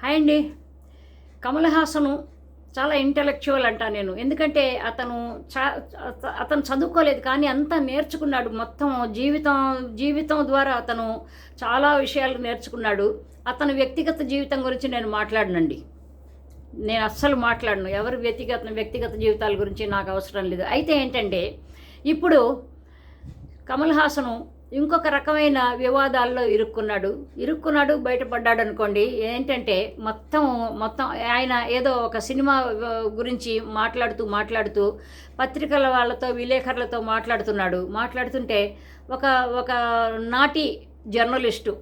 Hi అండి. కమల్ హాసను చాలా intellectual అంటా నేను. ఎందుకంటే అతను చా అతను చదువుకోలేదు కానీ అంతా నేర్చుకున్నాడు. మొత్తం జీవితం జీవితం ద్వారా అతను చాలా విషయాలు నేర్చుకున్నాడు. అతని వ్యక్తిగత జీవితం గురించి నేను మాట్లాడనండి. నేను అస్సలు మాట్లాడను. ఎవరి వ్యక్తిగత వ్యక్తిగత జీవితాల గురించి నాకు అవసరం లేదు. అయితే ఏంటంటే ఇప్పుడు కమల్ హాసను ఇంకొక రకమైన వివాదాల్లో ఇరుక్కున్నాడు. ఇరుక్కున్నాడు బయటపడ్డాడు అనుకోండి ఏంటంటే మొత్తం మొత్తం ఆయన ఏదో ఒక సినిమా గురించి మాట్లాడుతూ మాట్లాడుతూ పత్రికల వాళ్ళతో విలేకరులతో మాట్లాడుతున్నాడు. మాట్లాడుతుంటే ఒక ఒక నాటి జర్నలిస్టు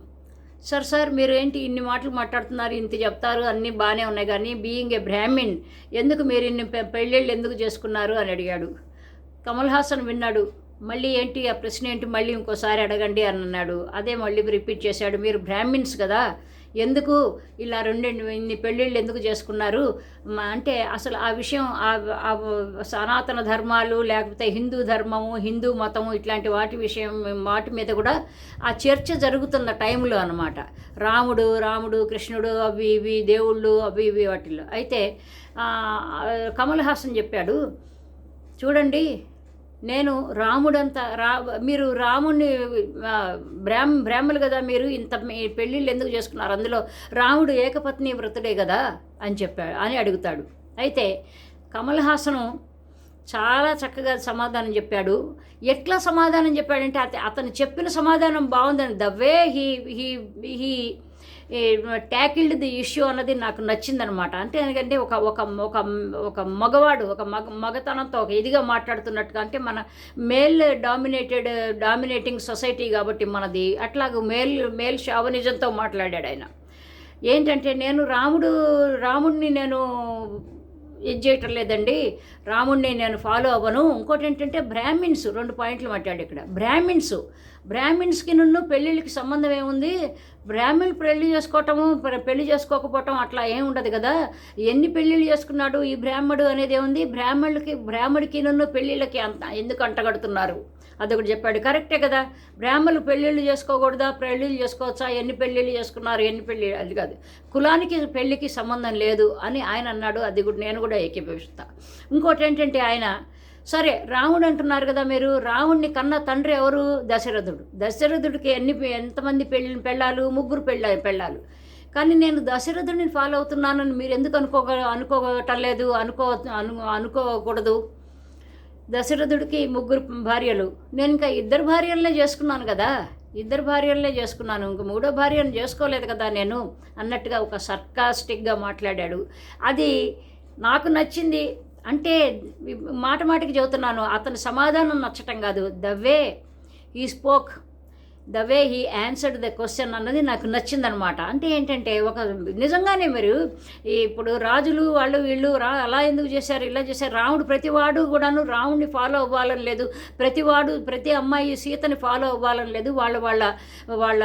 సార్ సార్ మీరు ఏంటి ఇన్ని మాటలు మాట్లాడుతున్నారు ఇంత చెప్తారు అన్నీ బాగానే ఉన్నాయి కానీ బీయింగ్ ఏ బ్రాహ్మిన్ ఎందుకు మీరు ఇన్ని పె- పెళ్ళిళ్ళు ఎందుకు చేసుకున్నారు? అని అడిగాడు. కమల్ హాసన్ విన్నాడు. మళ్ళీ ఏంటి? ఆ ప్రశ్న ఏంటి? మళ్ళీ ఇంకోసారి అడగండి అని అన్నాడు. అదే మళ్ళీ రిపీట్ చేశాడు. మీరు బ్రాహ్మిన్స్ కదా? ఎందుకు ఇలా రెండు ఇన్ని పెళ్ళిళ్ళు ఎందుకు చేసుకున్నారు? అంటే అసలు ఆ విషయం ఆ- సనాతన ధర్మాలు లేకపోతే హిందూ ధర్మము హిందూ మతము ఇట్లాంటి వాటి విషయం వాటి మీద కూడా ఆ చర్చ జరుగుతున్న టైంలో అనమాట రాముడు రాముడు కృష్ణుడు అవి ఇవి దేవుళ్ళు అవి ఇవి వాటిల్లో. అయితే కమల్ హాసన్ చెప్పాడు. చూడండి నేను రాముడంత రా మీరు రాముడిని బ్రాహ్మ బ్రాహ్మలు కదా మీరు ఇంత మీ పెళ్ళిళ్ళు ఎందుకు చేసుకున్నారు? అందులో రాముడు ఏకపత్ని వ్రతుడే కదా అని చెప్పాడు అని అడుగుతాడు. అయితే కమల్ హాసను చాలా చక్కగా సమాధానం చెప్పాడు. ఎట్లా సమాధానం చెప్పాడంటే అత అతను చెప్పిన సమాధానం బాగుందని. The way he he he tackled the issue అన్నది నాకు నచ్చిందనమాట. అంటే ఎందుకంటే ఒక ఒక ఒక ఒక మగవాడు ఒక మగ మగతనంతో ఒక ఇదిగా మాట్లాడుతున్నట్టుగా అంటే మన మేల్ డామినేటెడ్ డామినేటింగ్ సొసైటీ కాబట్టి మనది. అట్లాగ మేల్ మేల్ షావనిజంతో మాట్లాడాడు ఆయన. ఏంటంటే నేను రాముడు రాముడిని నేను ఇది చేయటం లేదండి. రాముడిని నేను ఫాలో అవ్వను. ఇంకోటి ఏంటంటే బ్రాహ్మిన్స్ రెండు పాయింట్లు మాట్లాడు ఇక్కడ. బ్రాహ్మిన్స్ బ్రాహ్మిన్స్కి నన్ను పెళ్ళిళ్ళకి సంబంధం ఏముంది? బ్రాహ్మణులు పెళ్ళి చేసుకోవటము పెళ్ళి చేసుకోకపోవటం అట్లా ఏం ఉండదు కదా? ఎన్ని పెళ్ళిళ్ళు చేసుకున్నాడు ఈ బ్రాహ్మడు అనేది ఏముంది? బ్రాహ్మణులకి బ్రాహ్మడికి నన్ను పెళ్ళిళ్ళకి అంత ఎందుకు అంటగడుతున్నారు? అదొకటి చెప్పాడు. కరెక్టే కదా. బ్రాహ్మణులు పెళ్ళిళ్ళు చేసుకోకూడదా? పెళ్ళిళ్ళు చేసుకోవచ్చా? ఎన్ని పెళ్ళిళ్ళు చేసుకున్నారు? ఎన్ని పెళ్ళి? అది కాదు. కులానికి పెళ్ళికి సంబంధం లేదు అని ఆయన అన్నాడు. అది కూడా నేను కూడా ఏకీభవిస్తా. ఇంకోటి ఏంటంటే ఆయన సరే రాముడు అంటున్నారు కదా మీరు. రాముడిని కన్న తండ్రి ఎవరు? దశరథుడు. దశరథుడికి ఎన్ని ఎంతమంది పెళ్ళి పెళ్ళాలు? ముగ్గురు పెళ్ళ పెళ్ళాలు. కానీ నేను దశరథుడిని ఫాలో అవుతున్నానని మీరు ఎందుకు అనుకో అనుకోవటం లేదు? అనుకో అను అనుకోకూడదు. దశరథుడికి ముగ్గురు భార్యలు. నేను ఇంకా ఇద్దరు భార్యలనే చేసుకున్నాను కదా. ఇద్దరు భార్యలనే చేసుకున్నాను. ఇంక మూడో భార్యను చేసుకోలేదు కదా నేను అన్నట్టుగా ఒక సర్కాస్టిక్గా మాట్లాడాడు. అది నాకు నచ్చింది అంటే మాట మాటికి చెబుతున్నాను. అతని సమాధానం నచ్చటం కాదు. The way he spoke. The way he answered the question అన్నది నాకు నచ్చిందనమాట. అంటే ఏంటంటే ఒక నిజంగానే మీరు ఇప్పుడు రాజులు వాళ్ళు వీళ్ళు రా అలా ఎందుకు చేశారు ఇలా చేశారు రాముడు ప్రతివాడు కూడాను రాముడిని ఫాలో అవ్వాలని లేదు. ప్రతివాడు ప్రతి అమ్మాయి సీతని ఫాలో అవ్వాలని లేదు. వాళ్ళ వాళ్ళ వాళ్ళ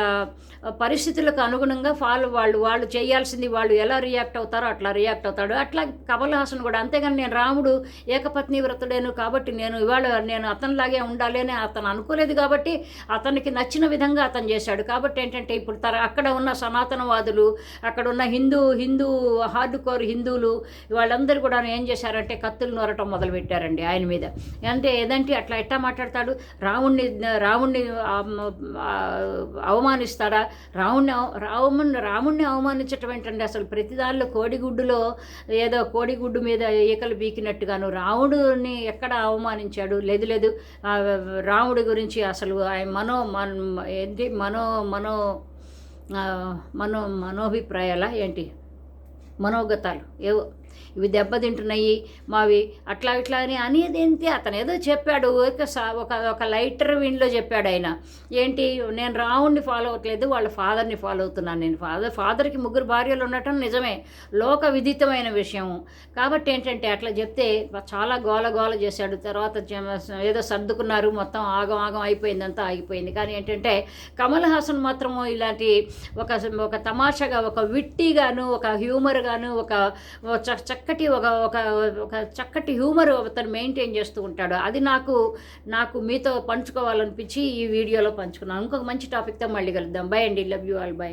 పరిస్థితులకు అనుగుణంగా ఫాలో వాళ్ళు వాళ్ళు చేయాల్సింది వాళ్ళు ఎలా రియాక్ట్ అవుతారో అట్లా రియాక్ట్ అవుతాడు. అట్లా కమల్ హాసన్ కూడా అంతేగాని నేను రాముడు ఏకపత్ని వ్రతుడేను కాబట్టి నేను ఇవాళ నేను అతనిలాగే ఉండాలి అని అతను అనుకోలేదు కాబట్టి అతనికి నచ్చిన విధంగా అతను చేశాడు. కాబట్టి ఏంటంటే ఇప్పుడు తర అక్కడ ఉన్న సనాతనవాదులు అక్కడ ఉన్న హిందూ హిందూ హార్డ్ కోర్ హిందువులు వాళ్ళందరూ కూడా ఏం చేశారంటే కత్తులు నూరటం మొదలుపెట్టారండి ఆయన మీద. అంటే ఏదంటే అట్లా ఎట్టా మాట్లాడతాడు? రాముణ్ణి రాముణ్ణి అవమానిస్తాడా? రాముణ్ణి అవ- రాముణ్ణి అవమానించటం ఏంటండి? అసలు ప్రతిదానిలో కోడిగుడ్డులో ఏదో కోడిగుడ్డు మీద ఈకలు బీకినట్టుగాను రాముడిని ఎక్కడ అవమానించాడు? లేదు లేదు. రాముడి గురించి అసలు ఆయన మనో మన ఏంటి? మనో మనో మనో మనోభిప్రాయాల ఏంటి? మనోగతాలు. ఏవో ఇవి దెబ్బతింటున్నాయి మావి అట్లా ఇట్లా అని అనేది ఏంటి అతను ఏదో చెప్పాడు ఒక ఒక ఒక లైటర్ విన్లో చెప్పాడు ఆయన. ఏంటి? నేను రావుణ్ణి ఫాలో అవ్వట్లేదు వాళ్ళ ఫాదర్ని ఫాలో అవుతున్నాను నేను. ఫాదర్ ఫాదర్కి ముగ్గురు భార్యలు ఉండటం నిజమే. లోక విదితమైన విషయం కాబట్టి ఏంటంటే అట్లా చెప్తే చాలా గోల గోల చేశాడు. తర్వాత ఏదో సర్దుకున్నారు మొత్తం ఆగం ఆగం అయిపోయిందంతా ఆగిపోయింది. కానీ ఏంటంటే కమల్ హాసన్ మాత్రము ఇలాంటి ఒక ఒక తమాషాగా ఒక విట్టిగాను ఒక హ్యూమర్గాను ఒక ఒక చక్కటి ఒక ఒక ఒక చక్కటి హ్యూమర్ అతను మెయింటైన్ చేస్తూ ఉంటాడు. అది నాకు నాకు మీతో పంచుకోవాలనిపించి ఈ వీడియోలో పంచుకున్నాను. ఇంకొక మంచి టాపిక్తో మళ్ళీ కలుద్దాం. బై అండి. Love you all by